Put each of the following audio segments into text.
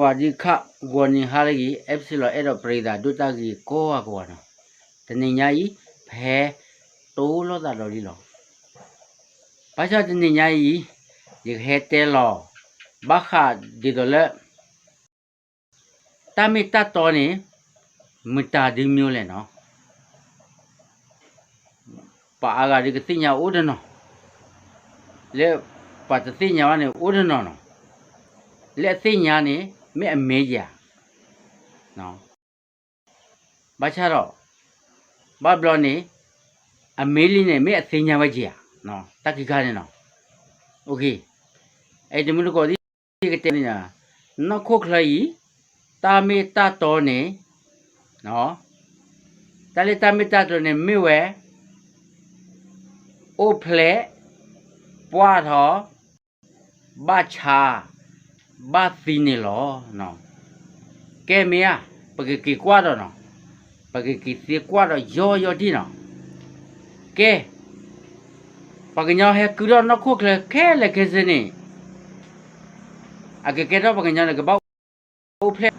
ဝါဒီခဂောနီဟာရကြီးအက်ဆီလောအဲ့တော့ပရိဒါဒုတကြီးကောဝကောနော်တနေညာကြီးဖဲတိုးလို့တာတော်လီလောဘာချတနေညာကြီးဒီခဲတဲလောဘာခဒီတော့လေတမီတတော်နေမတာဒီမျိုးလဲနော်ပါအာဂါဒီကတိညာဥဒနောလေပါတတိညာဝနေဥဒနောနော်လက်သိညာနေ မဲ့အမေးကြနော်ဘာချတော့ဘာဘလောနေအမေးလေးနဲ့မဲ့အသိညာပဲကြနော်တက္ကိကားနေနော်โอเคအဲ့ဒီမလို့ကိုဒီကတဲ့ညာနော်ခုခလိုက်တာမေတတော်နေနော်တလေတာမေတတော်နေမိဝဲအိုဖလက်ပွားတော်ဘာချာ ba tini lo no ke mia pagi ki kwa do no pagi ki ti kwa do yo yo di no ke pagi nya he ku do no khu kle ke le ke se ni a ke ke do pagi nya ne ke ba u phle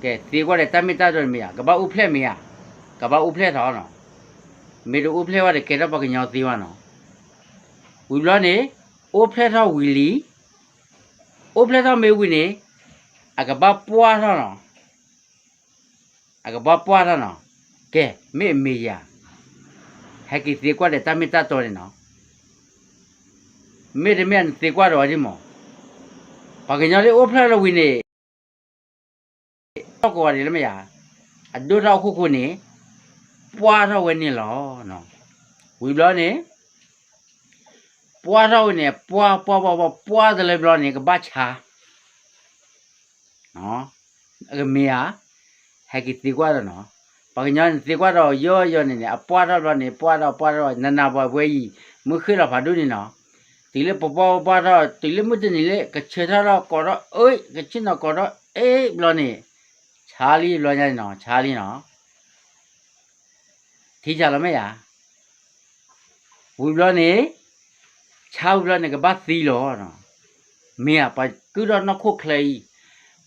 ke ti kwa de ta mi ta do mi ya ke ba u phle mi ya ke ba u phle tho no mi do u phle wa de ke do pagi nya ti wa no wi lo ni u phle tho wi li အိုပလက်တော့မေဝီနေအကဘပွားတော့နော်အကဘပွားတော့နော်ကဲမေမေယာဟက်ကီသေကွက်တဲ့တမီတတော်နေနော်မေတမန်သေကွက်တော့ဒီမောဘာကညာလေးအိုပလက်တော့ဝီနေတော့ကွာတယ်မယာအဒုတော့ခုခုနေပွားတော့ဝနေလောနော်ဝီလောနေ ပွားတော့နေပွားပွားပွားပွားတယ်လေဘလောနေကဘာချာနော်အမေဟာဟက်ကီတီကွာတော့နော်ပကညာတီကွာတော့ရောရောနေနေအပွားတော့နေပွားတော့ပွားတော့နနာပွားပွဲကြီးမခွေတော့ဘာလို့နေနော်ဒီလေပပပွားတော့ဒီလေမတနေလေကချေတော့ကောတော့အေးကချင်တော့ကောတော့အေးဘလောနေချာလီဘလောညနော်ချာလီနော်ထိကြလားမရဝီဘလောနေ ချာဘလောနေကဘာသီလောနော်မေကပါကူတော့နခုခလေ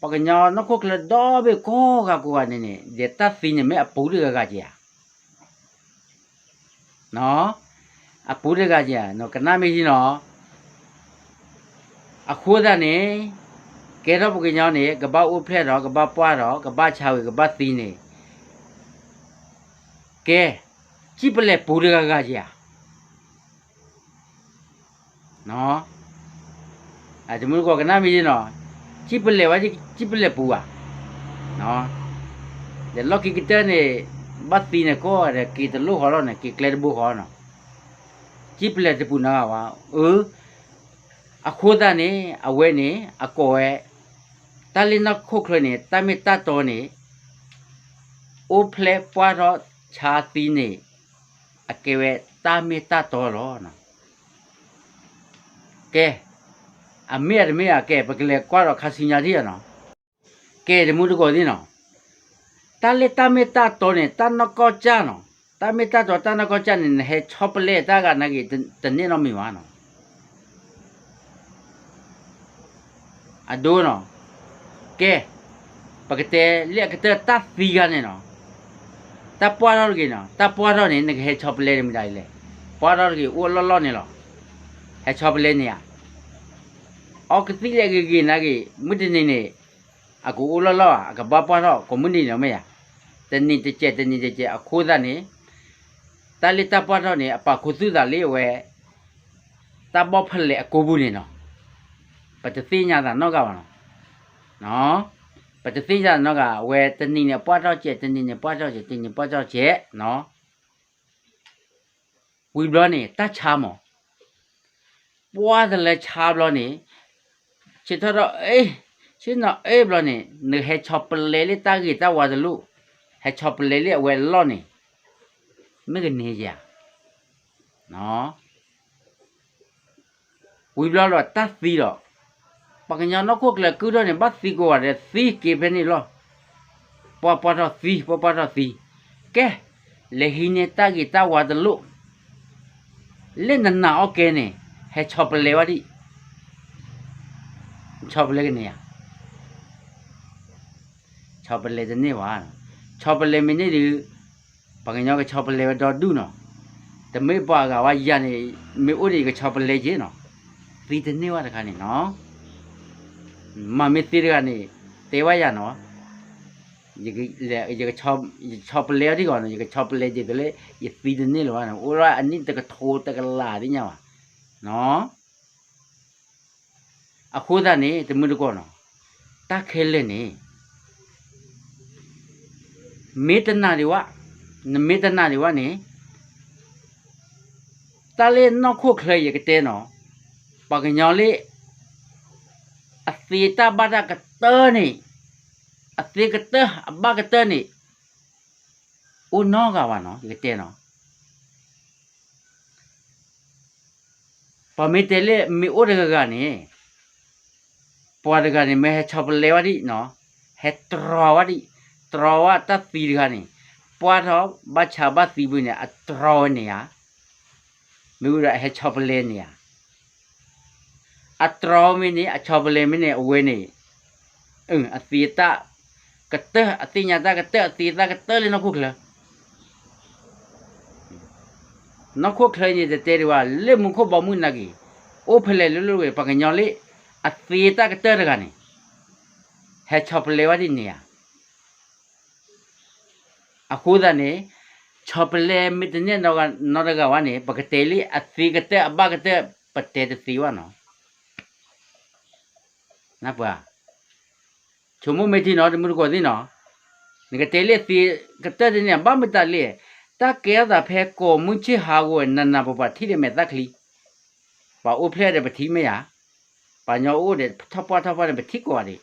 ပကညာနခုကလတော့ဘေကောကကိုကနေနေဒီတတ်သိနေမဲ့အပူတွေကကကြီးနော်အပူတွေကကြီးနော်ကနမေကြီးနော်အခိုးတဲ့နေကဲတော့ပကညာနေကပဥဖလက်တော့ကပပွားတော့ကပချာဝေကပသီးနေကဲကြည့်ပလက်ပူတွေကကကြီး နော်အဲဒီမျိုးကကနမေကြီးနော် chỉ bự lệ vậy chỉ bự lệ bùa nó để lo cái cái này bắt tin này có để cái từ lúc họ lo này cái cái bùa họ nó chỉ bự lệ bùa nào à ừ à khô ta này à quê này à cô ấy ta lên nó khô khơi này ta mới ta to này ô ple qua đó cha tin này à cái ta mới ta to đó nó cái အမေရမေရကဲပကလေကွာတော့ခါစီညာကြီးရနော်ကဲဒီမှုတကောဒီနော်တာလေတာမေတာတော့နေတာနကောကြနော်တာမေတာတော့တာနကောကြနေဟဲချောပလေတာကနကြီးတနေ့တော့မိဝါနော်အဒိုးနော်ကဲပကတဲ့လက်ကတဲ့တသီကနေနော်တပွားတော့ကိနော်တပွားတော့နေငဟဲချောပလေမိတိုင်းလေပွားတော့ကိအိုလောလောနေလော ဟဲချောပလေနေရအော်ကတိလေကေကေနာကေမွတ်နေနေအကူအိုလောလောအကဘပွားတော့ကွန်မြူနီနော်မရတနေ့တစ်ချက်တနေ့တစ်ချက်အခိုးသားနေတလီတပွားတော့နေအပခုစုသားလေးဝဲတဘောဖလေအကိုဘူးနေနော်ပတသိညာသာတော့ကပါနော်နော်ပတသိညာတော့ကဝဲတနေ့နဲ့ပွားတော့ချက်တနေ့နဲ့ပွားတော့ချက်တနေ့ပွားတော့ချက်နော်ဝီဘလောနေတတ်ချာမော ပွားတယ်လဲချာဘလောနေချစ်တော့အေးရှင်းတော့အေးဘလို့နေနေဟဲချောပလေလေးတာကြီးတာဝါဒလူဟဲချောပလေလေးဝဲလော့နေမကနေကြနော်ဝီဘလောတော့တတ်သီတော့ပကညာတော့ခုကလကူတော့နေဘတ်သီကိုရတဲ့သီကေပဲနေလောပွားပွားတော့သီပွားပွားတော့သီကဲလေဟိနေတာကြီးတာဝါဒလူလက်နနာโอเคနေ ဟဲချောပလေဝါဒီချောပလက်ကနေရချောပလေတဲ့နေပါချောပလေမင်းနေဒီပကညောကချောပလေတော့ဒုနော်တမေပွားကဝါရနေမေဥဒီကချောပလေချင်းနော်ဒီတဲ့နေဝါတခါနေနော်မမေတိရကနေတေဝရနော်ဒီ နော်ဒီကချောပလေဒီကလေယသီတဲ့နေလောနော်ဥရအနိတကထိုးတကလာဒီညာနော်အခုဒါနေတမှုတကောနော်တခဲလဲနေမေတ္တနာတွေဝနမေတ္တနာတွေဝနေတလေနောက်ခုခရရကတဲ့နော်ပကညောလေးအသေးတဘဒကတနေအသေးကတအဘကတနေဦးနောကဝနော်ဒီကတဲ့နော် မေတလေမေဩရကကနေပွားတကနေမဲချပ်လေဝဒီနော်ဟက်တရဝဒီတရဝတသီကနေပွားတော့ဘချဘသီဘူးနေအတရဝနေရမြို့ရဟက်ချပ်လေနေရအတရဝမင်းနေအချပ်လေမင်းနေအဝဲနေအင်းအသီတကတအတိညာတကတအသီတကတလေနခုခလာ နခုခလာနေတဲ့တဲရဝလက်မခုဘမှုနဂီအိုဖလေလူလူဝေပကညောလေး a theta ka ter gani he chop lewa di nia a khuda ne chop le mit ne no ga no ga wa ne pa ka te li a thi ka te ba ka te pa te te ti wa no na pa chumu me ti no de mu ko di no ni ka te li thi ka te de ne ba mi ta li ta ke da phe ko mu chi ha go na na pa pa thi de me ta kli pa o phle de pa thi me ya ဘာညောအိုးတဲ့ထပ်ပွားထပ်ပွားတဲ့ပတိကွာတွေ